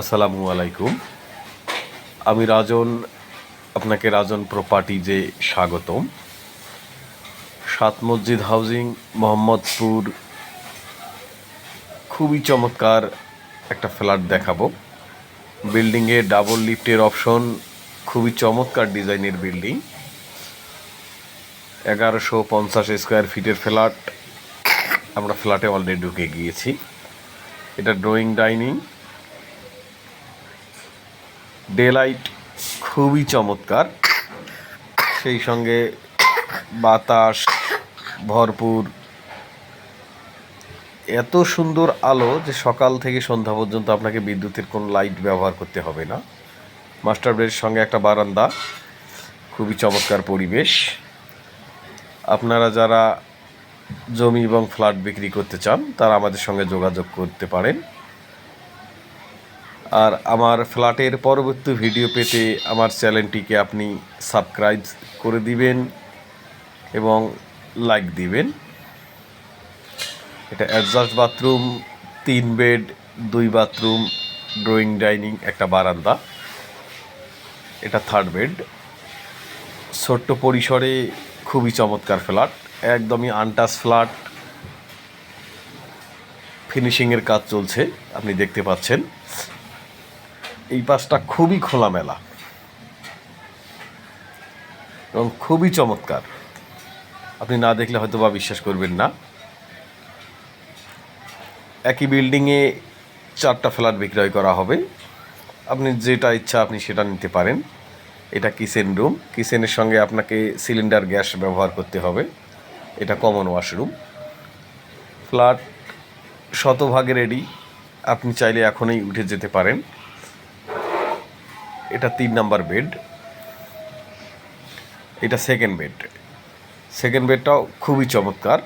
আসসালামু আলাইকুম। আমি রাজন, আপনাকে রাজন প্রপার্টিজে স্বাগতম। সাত মসজিদ হাউজিং মোহাম্মদপুর। খুবই চমৎকার একটা ফ্ল্যাট দেখাবো। বিল্ডিংয়ে ডাবল লিফটের অপশন খুবই চমৎকার ডিজাইনের বিল্ডিং এগারোশো পঞ্চাশ স্কোয়ার ফিটের ফ্ল্যাট আমরা ফ্ল্যাটে অলরেডি ঢুকে গিয়েছি। এটা ড্রয়িং ডাইনিং ডেলাইট খুবই চমৎকার। সেই সঙ্গে বাতাস ভরপুর। এত সুন্দর আলো যে সকাল থেকে সন্ধ্যা পর্যন্ত আপনাকে বিদ্যুতের কোনো লাইট ব্যবহার করতে হবে না। মাস্টার বেডের সঙ্গে একটা বারান্দা, খুবই চমৎকার পরিবেশ। আপনারা যারা জমি এবং ফ্ল্যাট বিক্রি করতে চান, তারা আমাদের সঙ্গে যোগাযোগ করতে পারেন। আর আমার ফ্ল্যাটের পরবর্তী ভিডিও পেতে আমার চ্যানেলটিকে আপনি সাবস্ক্রাইব করে দিবেন এবং লাইক দিবেন। এটা অ্যাডজাস্ট বাথরুম, তিন বেড, দুই বাথরুম, ড্রয়িং, ডাইনিং, একটা বারান্দা। এটা থার্ড বেড। ছোট্ট পরিসরে খুবই চমৎকার ফ্ল্যাট, একদমই আনটাস ফ্ল্যাট। ফিনিশিংয়ের কাজ চলছে, আপনি দেখতে পাচ্ছেন। এই পাশটা খুবই খোলামেলা। এবং খুবই চমৎকার। আপনি না দেখলে হয়তো বা বিশ্বাস করবেন না। একই বিল্ডিংয়ে চারটা ফ্ল্যাট বিক্রয় করা হবে। আপনি যেটা ইচ্ছা আপনি সেটা নিতে পারেন। এটা কিচেন রুম কিচেনের সঙ্গে আপনাকে সিলিন্ডার গ্যাস ব্যবহার করতে হবে। এটা কমন ওয়াশরুম ফ্ল্যাট শতভাগে রেডি আপনি চাইলে এখনই উঠে যেতে পারেন। এটা তিন নাম্বার বেড এটা সেকেন্ড বেড সেকেন্ড বেডটাও খুবই চমৎকার।